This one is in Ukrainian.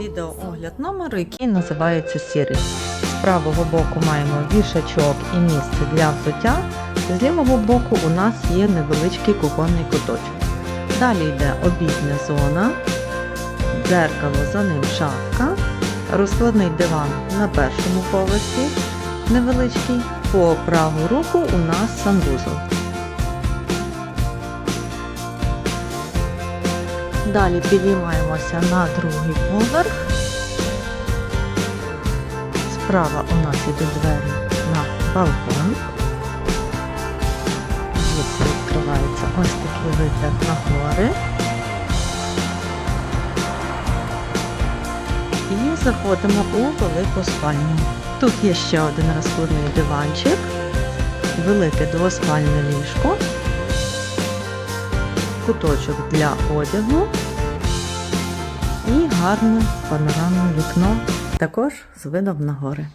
Відеоогляд номеру, який називається Сірий. З правого боку маємо вішачок і місце для взуття. З лівого боку у нас є невеличкий кухонний куточок. Далі йде обідня зона, дзеркало, за ним шафка, розкладний диван на першому поверсі, невеличкий. По праву руку у нас санвузол. Далі підіймаємося на другий поверх. Справа у нас йдуть двері на балкон. Звідси відкривається ось такий вигляд на гори. І заходимо у велику спальню. Тут є ще один розкладний диванчик, велике двоспальне ліжко, куточок для одягу і гарне панорамне вікно, також з видом на гори.